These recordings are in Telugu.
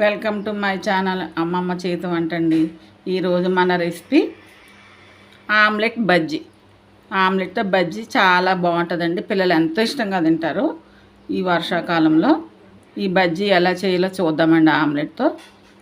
వెల్కమ్ టు మై ఛానల్ అమ్మమ్మ చేతి వంట అండి ఈరోజు మన recipe omelette bajji. Omelette bajji చాలా బాగుంటుందండి. పిల్లలు ఎంతో ఇష్టంగా తింటారు ఈ వర్షాకాలంలో. ఈ బజ్జీ ఎలా చేయాలో చూద్దామండి ఆమ్లెట్తో.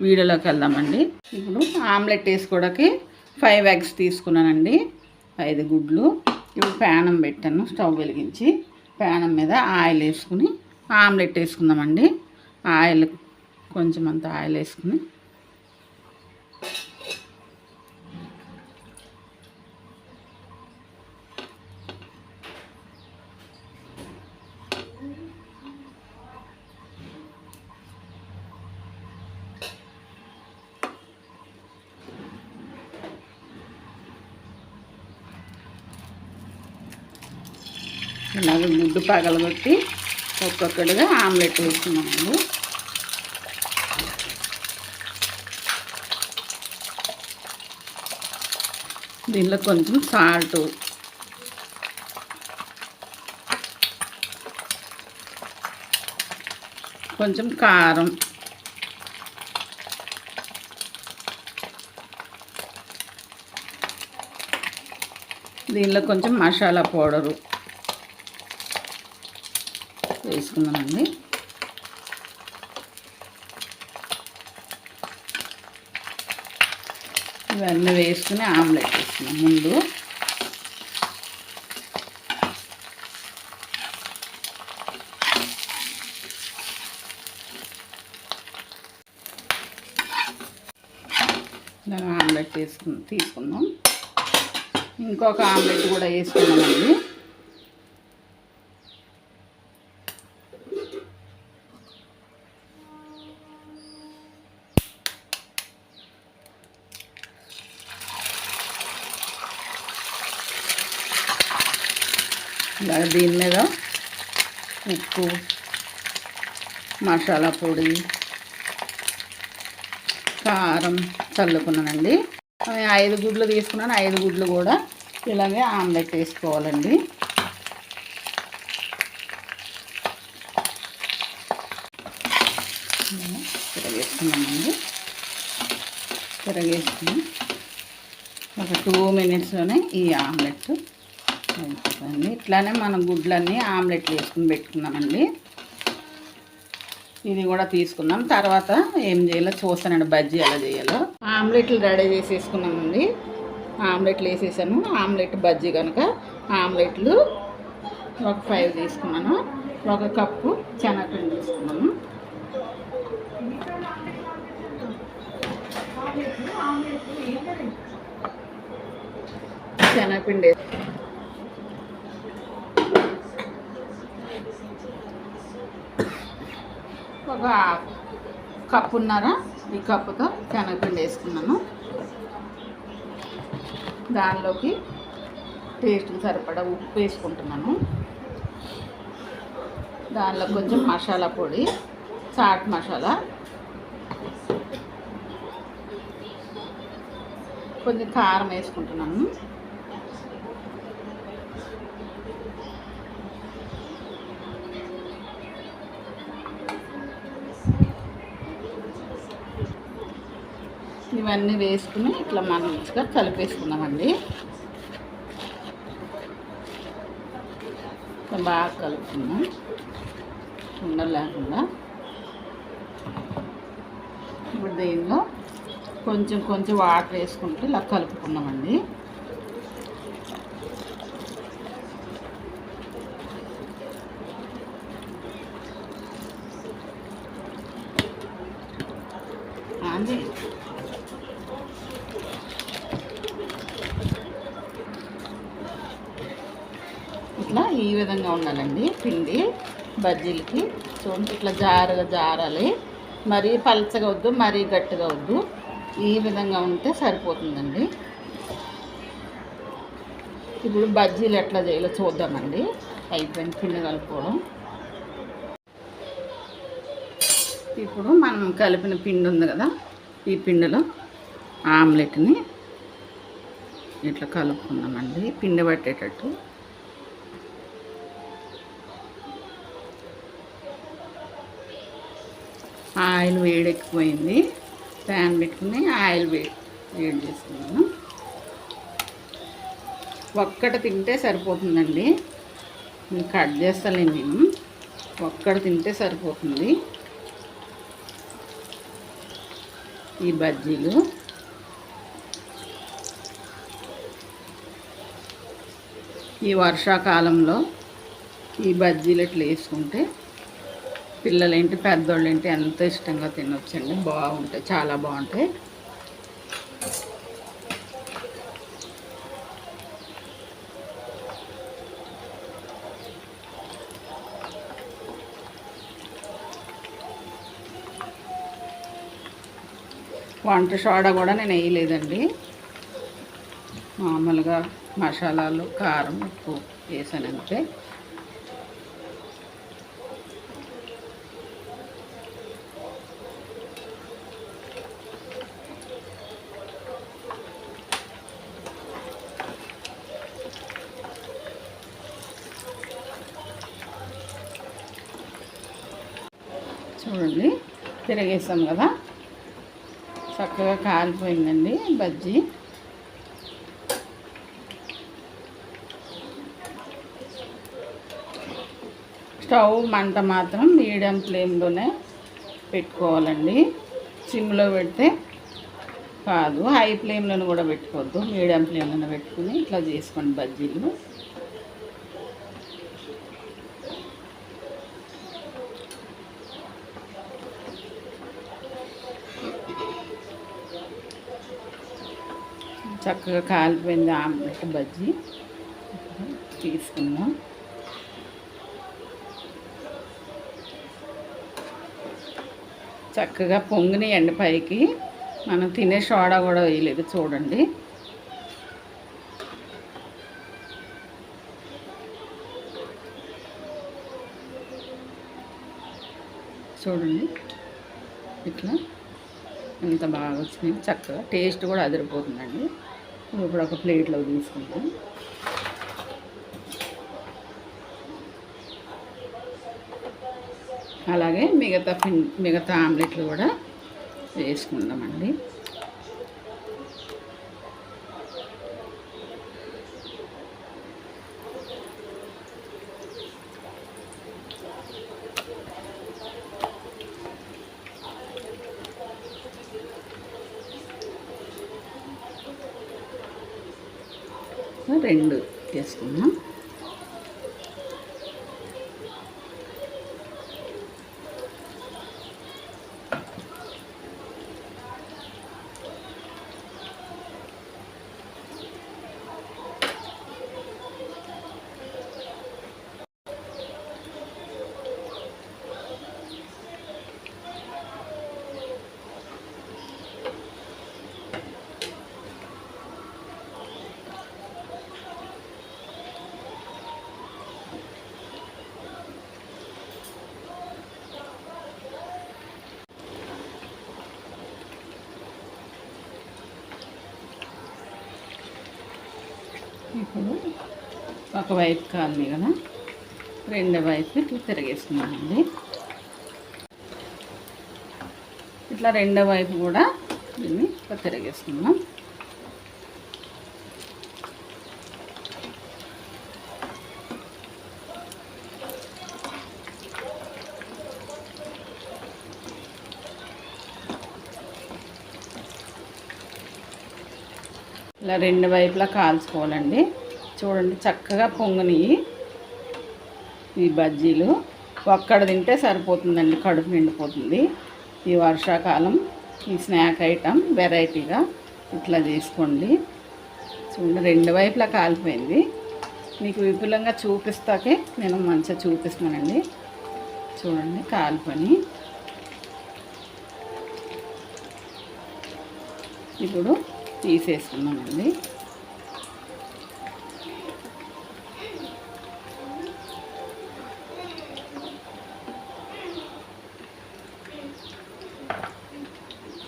వీడియోలోకి వెళ్దామండి. ఇప్పుడు ఆమ్లెట్ వేసుకోవడానికి ఫైవ్ ఎగ్స్ తీసుకున్నానండి. ఐదు గుడ్లు. ఇప్పుడు ప్యానం పెట్టాను స్టవ్ వెలిగించి. ప్యానం మీద ఆయిల్ వేసుకుని ఆమ్లెట్ వేసుకుందామండి. ఆయిల్ కొంచెం అంత ఆయిల్ వేసుకుని. ఇలాగ గుడ్డు పగలగొట్టి ఒక్కొక్కటిగా ఆమ్లెట్ వేసుకున్నాము. దీనిలో కొంచెం సాల్ట్. కొంచెం కారం. దీనిలో కొంచెం మసాలా పౌడరు. వేసుకుందామండి ఇవన్నీ వేసుకుని ఆమ్లెట్ వేసుకున్నాం ముందు. ఇలా ఆమ్లెట్ వేసుకుని తీసుకుందాం ఇంకొక ఆమ్లెట్ కూడా వేసుకున్నామండి. దీని మీద ఉప్పు మసాలా పొడి కారం చల్లుకున్నానండి. ఐదు గుడ్లు తీసుకున్నాను. ఐదు గుడ్లు కూడా ఇలాగే ఆమ్లెట్ వేసుకోవాలండి. తిరగేసుకున్నామండి తిరగేసుకుని ఒక టూ మినిట్స్లోనే ఈ ఆమ్లెట్ అయిపోతుంది ఇట్లానే మనం గుడ్లన్నీ ఆమ్లెట్లు వేసుకుని పెట్టుకున్నామండి. ఇది కూడా తీసుకుందాం తర్వాత ఏం చేయాలో చూస్తానండి బజ్జీ ఎలా చేయాలో. ఆమ్లెట్లు రెడీ చేసేసుకున్నామండి. ఆమ్లెట్లు వేసేసాను ఆమ్లెట్ బజ్జీ కనుక ఆమ్లెట్లు ఒక ఫైవ్ తీసుకున్నాను. ఒక కప్పు శనగపిండి తీసుకున్నాను శనగపిండి ఒక కప్పున్నర ఈ కప్పుతో శనగపిండి వేసుకున్నాను. దానిలోకి టేస్ట్కి సరిపడా ఉప్పు వేసుకుంటున్నాను. దానిలో కొంచెం మసాలా పొడి చాట్ మసాలా కొంచెం కారం వేసుకుంటున్నాను. ఇవన్నీ వేసుకుని ఇట్లా మంచిగా కలిపేసుకుందామండి. బాగా కలుపుకుందాం. ఉండలు లేకుండా. ఇప్పుడు దీనిలో కొంచెం కొంచెం వాటర్ వేసుకుంటూ ఇలా కలుపుకున్నామండి అది ఇట్లా ఈ విధంగా ఉండాలండి. పిండి బజ్జీలకి. చూడండి ఇట్లా జారగా జారాలి. మరీ పలచగా వద్దు మరీ గట్టిగా వద్దు. ఈ విధంగా ఉంటే సరిపోతుందండి. ఇప్పుడు బజ్జీలు ఎట్లా చేయాలో చూద్దామండి. అయిపోయింది పిండి కలుపుకోవడం. ఇప్పుడు మనం కలిపిన పిండి ఉంది కదా ఈ పిండిలో ఆమ్లెట్ని ఇట్లా కలుపుకుందామండి. పిండి పట్టేటట్టు. ఆయిల్ వేడెక్కిపోయింది ప్యాన్ పెట్టుకుని ఆయిల్ వేడి వేడి చేసుకున్నాను. ఒక్కటి తింటే సరిపోతుందండి. కట్ చేస్తాను నేను. ఒక్కటి తింటే సరిపోతుంది. ఈ బజ్జీలు. ఈ వర్షాకాలంలో ఈ బజ్జీలు ఇట్లా వేసుకుంటే పిల్లలేంటి పెద్దోళ్ళేంటి ఎంత ఇష్టంగా తినొచ్చండి. బాగుంటాయి చాలా బాగుంటాయి. వంట సోడా కూడా నేను వేయలేదండి. మామూలుగా మసాలాలు కారం ఉప్పు వేసాను అంతే చూడండి తిరగేసాం కదా. చక్కగా కాలిపోయిందండి బజ్జీ. స్టవ్ మంట మాత్రం మీడియం ఫ్లేమ్లోనే పెట్టుకోవాలండి. సిమ్లో పెడితే కాదు హై ఫ్లేమ్లోనే కూడా పెట్టుకోవద్దు. మీడియం ఫ్లేమ్లోనే పెట్టుకుని ఇట్లా చేసుకోండి బజ్జీలు. చక్కగా కాలిపోయింది ఆమ్లెట్ బజ్జీ. తీసుకుందాం. చక్కగా పొంగినాయండి పైకి మనం తినే సోడా కూడా వేయలేదు చూడండి. చూడండి. ఇట్లా ఎంత బాగా వచ్చింది. చక్కగా టేస్ట్ కూడా అదిరిపోతుందండి. ఇప్పుడు ఒక ప్లేట్లో తీసుకుంటాం అలాగే మిగతా పిన్ మిగతా ఆమ్లెట్లు కూడా వేసుకుందామండి. రెండు వేసుకుందాం ఇప్పుడు ఒక వైపు కాలనీ కదా? రెండో వైపు ఇట్లా తిరిగేసుకున్నామండి ఇట్లా రెండో వైపు కూడా దీన్ని ఇట్లా తిరిగేసుకున్నాం ఇలా రెండు వైపులా కాల్చుకోవాలండి. చూడండి చక్కగా పొంగని ఈ బజ్జీలు. ఒక్కడ తింటే సరిపోతుందండి కడుపు నిండిపోతుంది. ఈ వర్షాకాలం ఈ స్నాక్ ఐటమ్ వెరైటీగా ఇట్లా చేసుకోండి. చూడండి రెండు వైపులా కాలిపోయింది. మీకు విపులంగా చూపిస్తాకే నేను మంచిగా చూపిస్తానండి చూడండి కాలిపోయి ఇప్పుడు తీసేసుకున్నామండి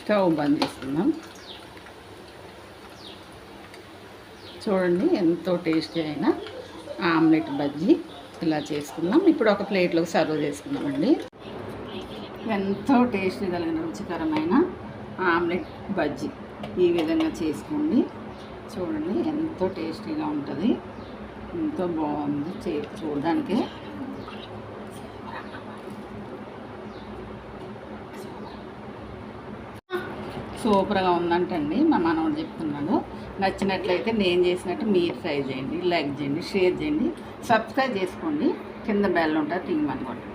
స్టవ్ బంద్ చేసుకుందాం చూడండి ఎంతో టేస్టీ అయిన ఆమ్లెట్ బజ్జీ ఇలా చేసుకుందాం ఇప్పుడు ఒక ప్లేట్లోకి సర్వ్ చేసుకుందామండి ఎంతో టేస్టీ కలిగిన రుచికరమైన ఆమ్లెట్ బజ్జీ. ఈ విధంగా చేసుకోండి చూడండి ఎంతో టేస్టీగా ఉంటుంది. ఎంతో బాగుంది చే చూడడానికి. సూపర్గా ఉందంటండి మా మనవాడు చెప్తున్నాడు. నచ్చినట్లయితే నేను చేసినట్టు మీరు ట్రై చేయండి లైక్ చేయండి షేర్ చేయండి సబ్స్క్రైబ్ చేసుకోండి. కింద బెల్ ఉంటుంది టీం అనుకోండి